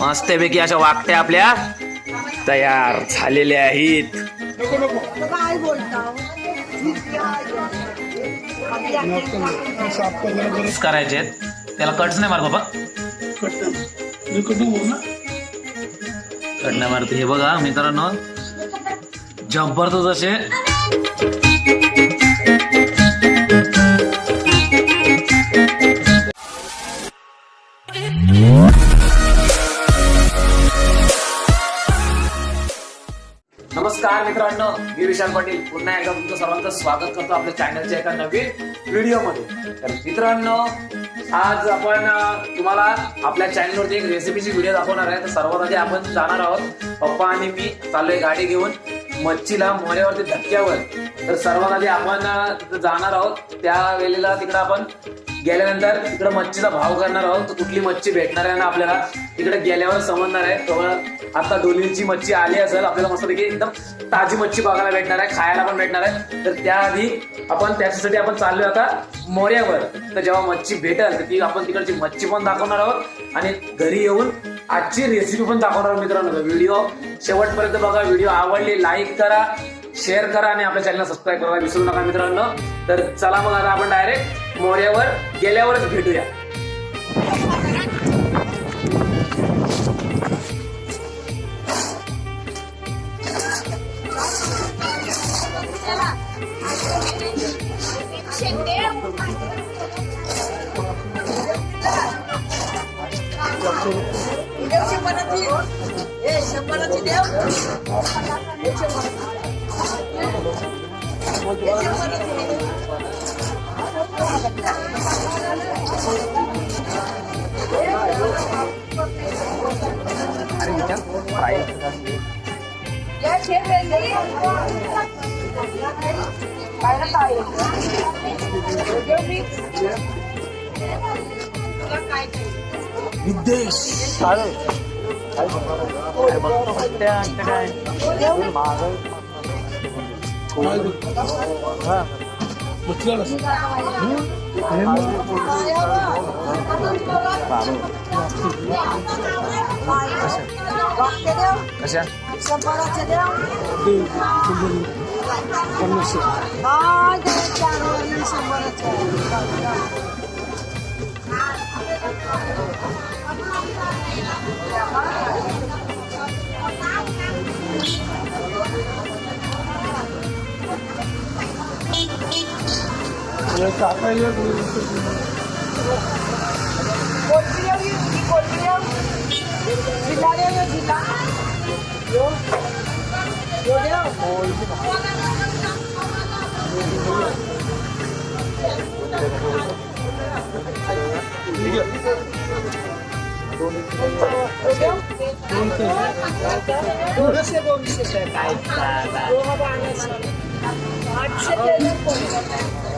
मस्तपैकी अशा वाकट्या आपल्या तयार झालेल्या आहेत. करायचे आहेत त्याला कट्स नाही मार बाबा. कट नाही मारते. हे बघा मित्रांनो. जबरदस्त असे नमस्कार मित्रांनो मी विशाल पाटील. पुन्हा एकदा तुमचं सर्वांचं स्वागत करतो आपल्या चॅनलच्या एका नवीन व्हिडिओमध्ये तर मित्रांनो आज आपण तुम्हाला आपल्या चॅनलवरती एक रेसिपीची व्हिडिओ दाखवणार आहे. तर सर्वात आधी आपण जाणार आहोत पप्पा आणि मी चाललोय गाडी घेऊन मच्छीला मोऱ्यावरती धक्क्यावर. तर सर्वात आधी आपण जाणार आहोत. त्या वेळेला तिकडे आपण गेल्यानंतर तिकडे मच्छीचा भाव करणार आहोत. तर कुठली मच्छी भेटणार आहे ना आपल्याला? तिकडे गेल्यावर समजणार आहे. तेव्हा आता डोलींची मच्छी आली असेल आपल्याला मस्तपैकी एकदम ताजी मच्छी बघायला भेटणार आहे खायला पण भेटणार आहे. तर त्याआधी आपण त्याच्यासाठी आपण चाललोय आता मोऱ्यावर तर जेव्हा मच्छी भेटेल तर ती आपण तिकडची मच्छी पण दाखवणार आहोत. आणि घरी येऊन आजची रेसिपी पण दाखवणार आहोत मित्रांनो. व्हिडिओ शेवटपर्यंत बघा. व्हिडिओ आवडली लाईक करा शेअर करा आणि आपल्या चॅनलला सबस्क्राईब करायला विसरू नका मित्रांनो. तर चला मग आता आपण डायरेक्ट मोऱ्यावर गेल्यावरच भेटूया. देव शंभराची ए शंभराची देव एक शंभराची. एक शंभराची. या शेर वेल्ही. काय ना काय देव मी. तुला काय ते? बसलेला वाक्य देव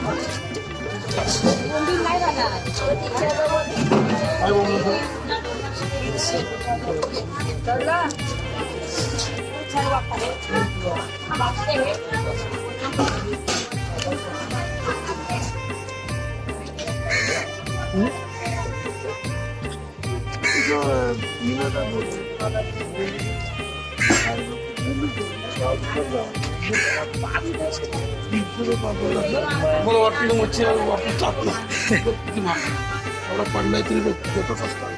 सातशे रुपयाची काय बोललो ठरला छान वाटतं. वाटते हे. मला वाटलं मच्छी वापस जात नाही एवढा पडलाय तरी देतच असतात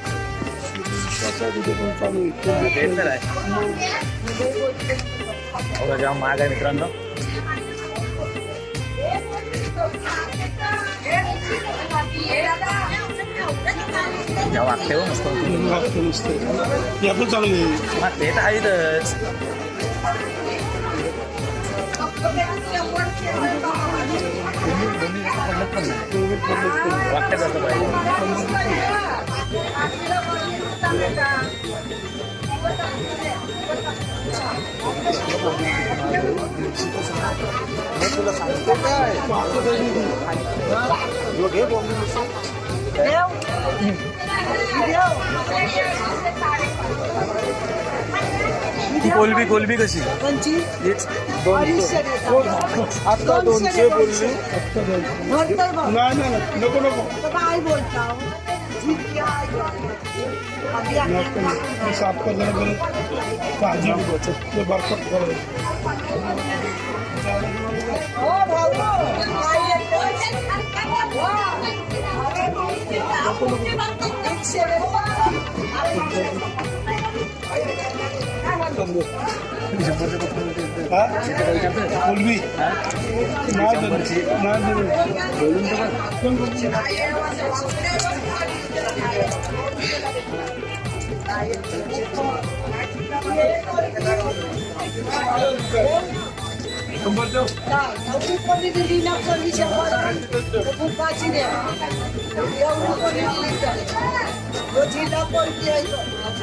महाग आहे मित्रांनो. हो मस्त. नुसतं. हे आपण चालू ते तर आहेतच. वाटतं कसं पाहिजे कोलबी कोलबी कशी? कोणची? हीच अडीचशे देतात. आता दोनशे बोलली म्हणतोय बघ. नाही नाही नाही. नको नको. तर काय बोलता? जितकी आहे. आधी आपल्याला ते साफ कर जरा बरं काळजी घेऊ ते बरकत करायचं हो, भाऊ. বলবি না না বলুন નંબર દો સૌથી કોની દીદી ના કોની જવાનું હું પાછી દે એવું કોની દીદી રોજી ના કોઈ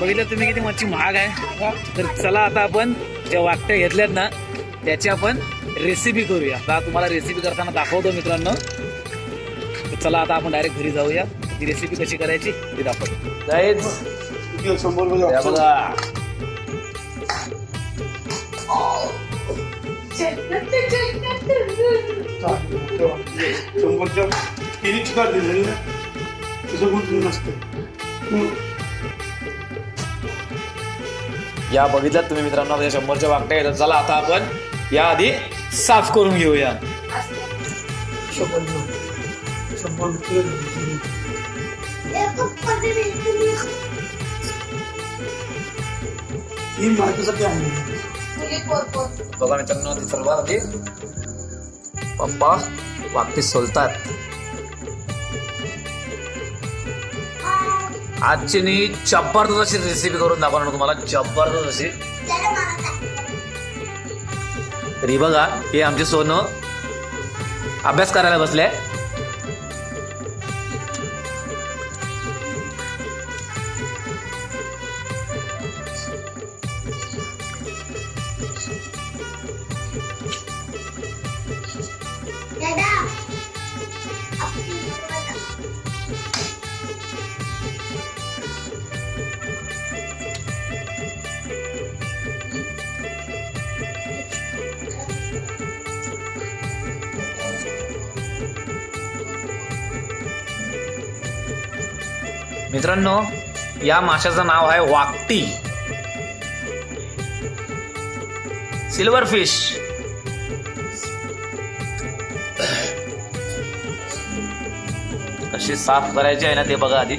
बघितलं तुम्ही किती मच्छी महाग आहे. तर चला आता आपण ज्या वाकट्या घेतल्यात ना त्याची आपण रेसिपी करूया. आता तुम्हाला रेसिपी करताना दाखवतो मित्रांनो. तर चला आता आपण डायरेक्ट घरी जाऊया. ती रेसिपी कशी करायची ती दाखवतो. जायच. बघा. शंभरच्या नसते. या बघितल्यात तुम्ही मित्रांनो आपल्या शंभरच्या वाकट्या येतात चला आता आपण या आधी साफ करून घेऊया. बघा मित्रांनो सर्वात आधी पप्पा वाकटी सोलतात. आजची मी जबरदस्त अशी रेसिपी करून दाखवणार तुम्हाला. जबरदस्त. अशी तरी बघा हे आमचे सोनं अभ्यास करायला बसले. मित्रांनो या माशाचं नाव आहे वाकटी. सिल्वर फिश कशी साफ करायची आहे ना ते बघा आधी.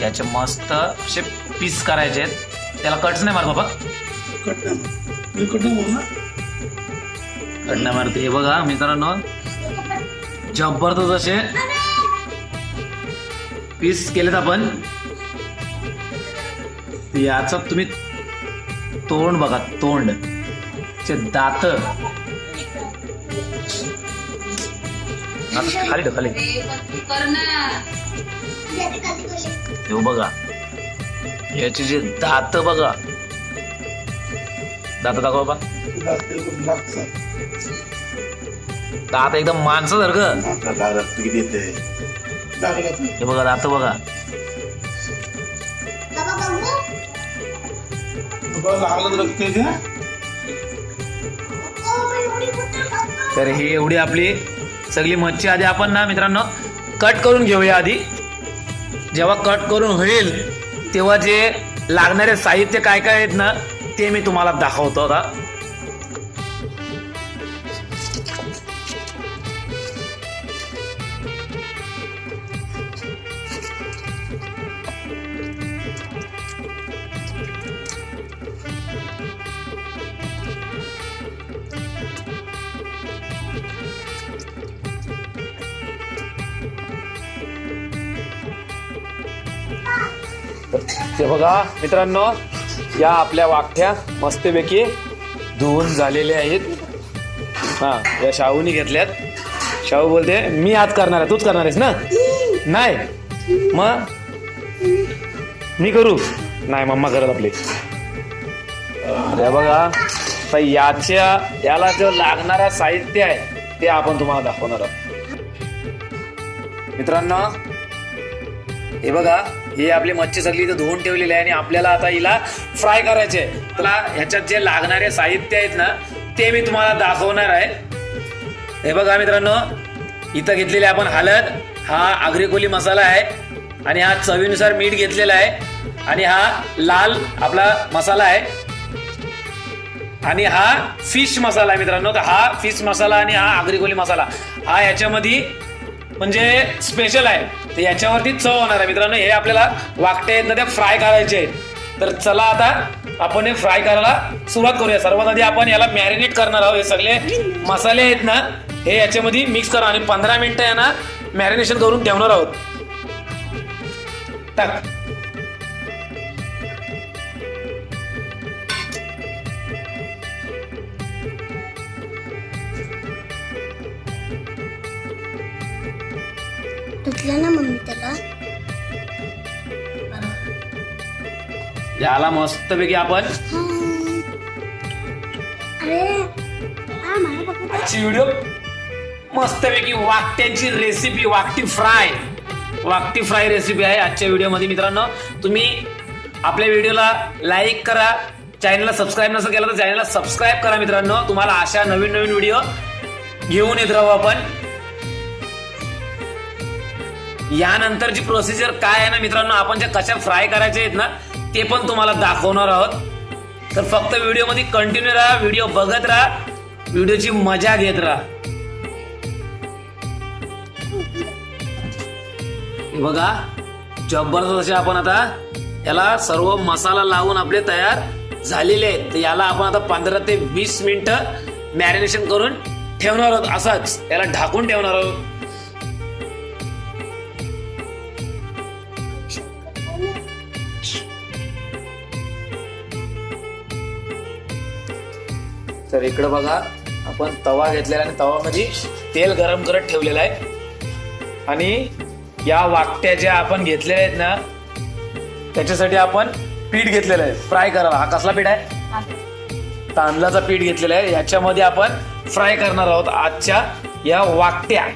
याचे मस्त असे पीस करायचे आहेत. त्याला कट्स नाही मार बाबा. नाही मारते. हे बघा मित्रांनो. जबरदस्त असे पीस केलेत आपण. याचं तुम्ही तोंड बघा तोंड. चे दात. आता खाली ठेव, खाली. हे बघा. याचे जे दात बघा. दात दाखव बाबा. दात एकदम माणसासारखं. आता हे बघा दात बघा. तर हे तर ही एवढी आपली सगळी मच्छी आधी आपण ना मित्रांनो कट करून घेऊया आधी. जेव्हा कट करून होईल तेव्हा जे लागणारे साहित्य काय काय आहेत ना ते मी तुम्हाला दाखवतो आता ते बघा मित्रांनो या आपल्या वाकठ्या मस्तपैकी धुवून झालेल्या आहेत. हा या शाहूनी घेतल्यात. शाहू बोलते मी आज करणार आहे तूच करणार आहेस ना? नाही. मग? मी करू. नाही मम्मा करत आपले. अरे बघा तर याच्या याला जो लागणारा साहित्य आहे ते आपण तुम्हाला दाखवणार आहोत. मित्रांनो हे बघा हे आपली मच्छी सगळी इथं धुवून ठेवलेली आहे आणि आपल्याला आता हिला फ्राय करायचे आहे. त्याला ह्याच्यात जे लागणारे साहित्य आहेत ना ते मी तुम्हाला दाखवणार आहे हे बघा मित्रांनो इथं घेतलेली आपण हलद हा आग्रिकोली मसाला आहे आणि हा चवीनुसार मीठ घेतलेला आहे आणि हा लाल आपला मसाला आहे आणि हा फिश मसाला आहे मित्रांनो तर हा फिश मसाला आणि हा आग्रिकोली मसाला हा याच्यामध्ये म्हणजे स्पेशल आहे. तर याच्यावरती चव होणार आहे. मित्रांनो हे आपल्याला वाकटे आहेत ना ते फ्राय करायचे. आहेत तर चला आता आपण हे फ्राय करायला सुरुवात करूया. सर्वात आधी आपण याला मॅरिनेट करणार आहोत. हे सगळे मसाले आहेत ना हे याच्यामध्ये मिक्स करा. आणि पंधरा मिनिटं यांना मॅरिनेशन करून ठेवणार आहोत. टाक. धुतलं ना मम्मी त्याला. याला मस्तपैकी आपण अरे हा मला बघू दे. आजची व्हिडिओ मस्तपैकी वाकट्यांची रेसिपी वाकटी फ्राय वाकटी फ्राय रेसिपी आहे आजच्या व्हिडिओमध्ये मित्रांनो तुम्ही आपल्या व्हिडिओला लाईक करा. चॅनलला सबस्क्राईब नसेल केलं तर चॅनलला सबस्क्राईब करा मित्रांनो. तुम्हाला अशा नवीन नवीन व्हिडिओ घेऊन येत राहू आपण. यानंतरची प्रोसिजर काय आहे ना मित्रांनो आपण ज्या कशा फ्राय करायचे आहेत ना ते पण तुम्हाला दाखवणार आहोत. तर फक्त व्हिडिओमध्ये कंटिन्यू राहा व्हिडिओ बघत राहा व्हिडिओची मजा घेत राहा. बघा जबरदस्त असे आपण आता याला सर्व मसाला लावून आपले तयार झालेले आहेत. तर याला आपण आता पंधरा ते वीस मिनिटं मॅरिनेशन करून ठेवणार आहोत. असंच याला ढाकून ठेवणार आहोत. तर इकडं बघा आपण तवा घेतलेला आणि तवामध्ये तेल गरम करत ठेवलेलं आहे. आणि या वाकट्या ज्या आपण घेतलेल्या आहेत ना त्याच्यासाठी आपण पीठ घेतलेलं आहे. फ्राय करायला हा कसला पीठ आहे? तांदळाचा पीठ घेतलेला आहे. याच्यामध्ये आपण फ्राय करणार आहोत आजच्या या वाकट्या.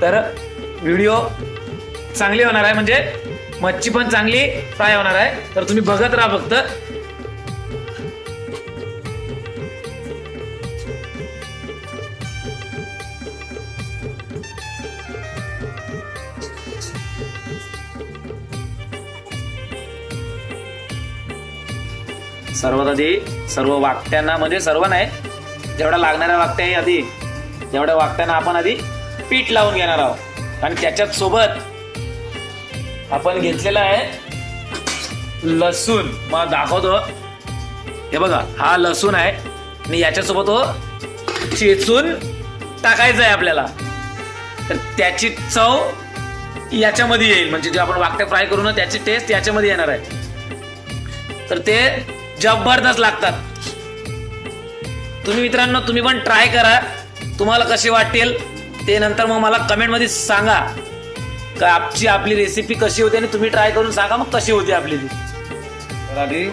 तर व्हिडिओ चांगली होणार आहे. म्हणजे मच्छी पण चांगली फ्राय होणार आहे. तर तुम्ही बघत राहा फक्त. सर्वात आधी सर्व वाकट्यांना म्हणजे सर्व नाही जेवढ्या लागणाऱ्या वाकट्या आहे आधी जेवढ्या वाकट्यांना आपण आधी पीठ लावून घेणार आहोत. आणि त्याच्यात सोबत आपण घेतलेला आहे लसूण. मग दाखवतो. हे बघा हा लसूण आहे. आणि याच्यासोबत हो चेचून टाकायचं आहे आपल्याला. तर त्याची चव याच्यामध्ये येईल. म्हणजे जे आपण वाकट्या फ्राय करू ना त्याची टेस्ट याच्यामध्ये येणार आहे. तर ते जबरदस्त लागतात. तुम्ही मित्रांनो तुम्ही पण ट्राय करा. तुम्हाला कसे वाटेल ते नंतर मग मला कमेंटमध्ये सांगा. का आपची आपली रेसिपी कशी होती आणि तुम्ही ट्राय करून सांगा मग कशी होती आपली ती. तर आधी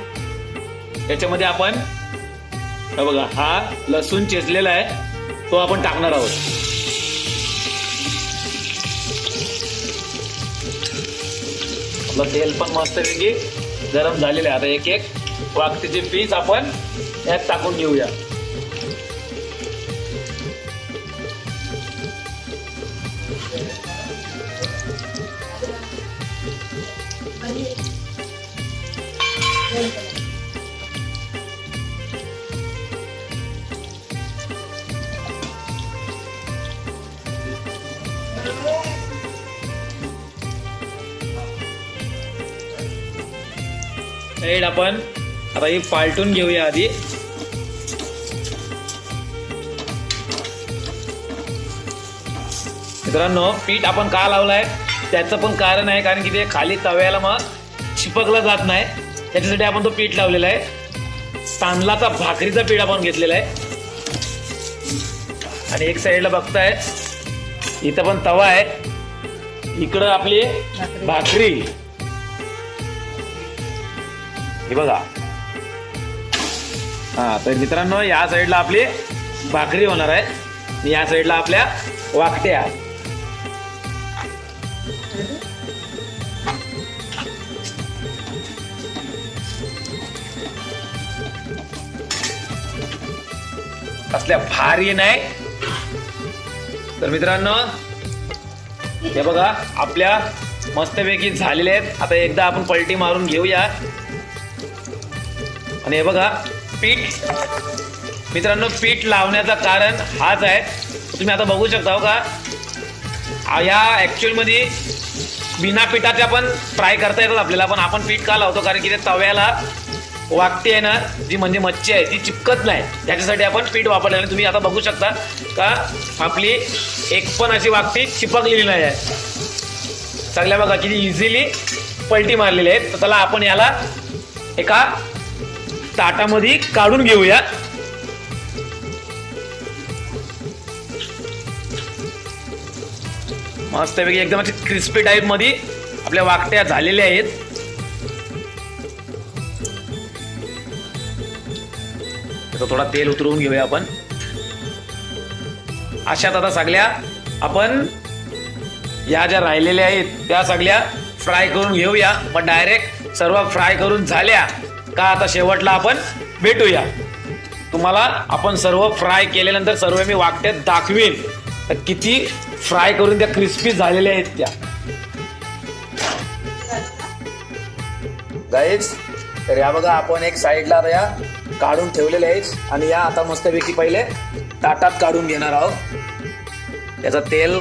त्याच्यामध्ये आपण हे बघा हा लसूण चेचलेला आहे तो आपण टाकणार आहोत. आपलं तेल पण मस्तपैकी गरम झालेलं आहे. आता एक एक वाकतीचे पीस आपण यात टाकून घेऊया साईड आपण आता हे पालटून घेऊया आधी. मित्रांनो पीठ आपण का लावलंय? त्याचं पण कारण आहे कारण की ते खाली तव्याला मग चिपकलं जात नाही. त्याच्यासाठी आपण तो पीठ लावलेला आहे. तांदलाचा भाकरीचा पीठ आपण घेतलेला आहे. आणि एक साईडला बघताय इथं पण तवा आहे. इकडं आपली भाकरी. हे बघा. हा तर मित्रांनो या साईडला आपली भाकरी होणार आहे. या साईडला आपल्या वाकट्या. असल्या भारी नाही. तर मित्रांनो हे बघा आपल्या मस्तपैकी झालेले आहेत. आता एकदा आपण पलटी मारून घेऊया. आणि हे बघा पीठ. मित्रांनो पीठ लावण्याचं कारण हाच आहे. तुम्ही आता बघू शकता हो का? या ॲक्च्युअलमध्ये बिना पिठाच्या पण फ्राय करता येतात आपल्याला पण आपण पीठ का लावतो? कारण की ते तव्याला वागते आहे ना जी म्हणजे मच्छी आहे ती चिपकत नाही. त्याच्यासाठी आपण पीठ वापरले. आणि तुम्ही आता बघू शकता का आपली एक पण अशी वागती चिपकलेली नाही आहे. सगळ्या बघा किती इझिली पलटी मारलेली आहे. तर त्याला आपण याला एका ताटामध्ये काढून घेऊया. मस्तपैकी एकदम अशी क्रिस्पी टाईपमध्ये आपल्या वाकट्या झालेल्या आहेत. त्याचं थोडा तेल उतरवून घेऊया आपण. अशात आता सगळ्या आपण या ज्या राहिलेल्या आहेत त्या सगळ्या फ्राय करून घेऊया. पण डायरेक्ट सर्व फ्राय करून झाल्या. का आता शेवटला आपण भेटूया. तुम्हाला आपण सर्व फ्राय केल्यानंतर सर्व मी वाकट्यात दाखवीन. तर किती फ्राय करून त्या क्रिस्पी झालेल्या आहेत त्या. गाईज तर या बघा आपण एक साईडला या काढून ठेवलेले आहेत. आणि या आता मस्तपैकी पहिले ताटात काढून घेणार आहोत. त्याचं तेल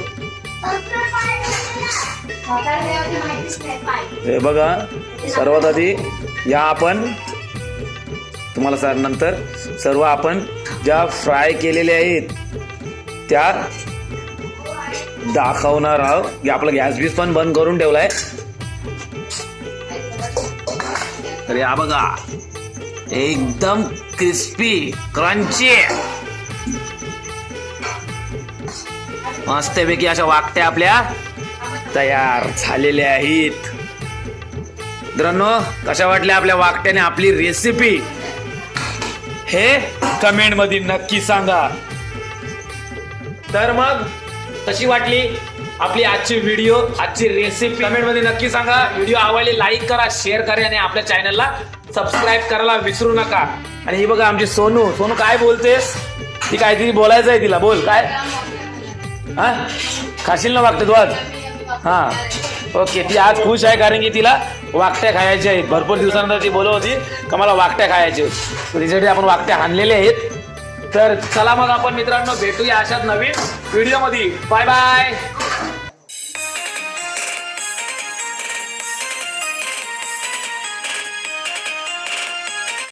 हे बघा सर्वात आधी या आपण तुम्हाला सर नंतर सर्व आपण ज्या फ्राय केलेल्या आहेत त्या दाखवणार आहोत. की आपला गॅस बीस पण बंद करून ठेवलाय. तर या बघा एकदम क्रिस्पी क्रंची मस्तपैकी अशा वागत्या आपल्या तयार झालेले आहेत. मित्रांनो कशा वाटल्या आपल्या वाकट्याने आपली रेसिपी हे कमेंटमध्ये नक्की सांगा. तर मग कशी वाटली आपली आजची व्हिडिओ आजची रेसिपी कमेंटमध्ये नक्की सांगा. व्हिडिओ आवडली लाईक करा शेअर करा आणि आपल्या चॅनलला सबस्क्राईब करायला विसरू नका. आणि ही बघा आमची सोनू. सोनू काय बोलतेस? ती काहीतरी बोलायचं आहे तिला. बोल काय? हा? खाशील ना वागते तू आज? हा. ओके ती आज खुश आहे कारण की तिला वाकट्या खायच्या आहेत. भरपूर दिवसानंतर ती बोलत होती का मला वाकट्या खायचे तर आपण वाकट्या आणलेल्या आहेत. तर चला मग आपण मित्रांनो भेटूया अशाच नवीन व्हिडिओमध्ये. Bye bye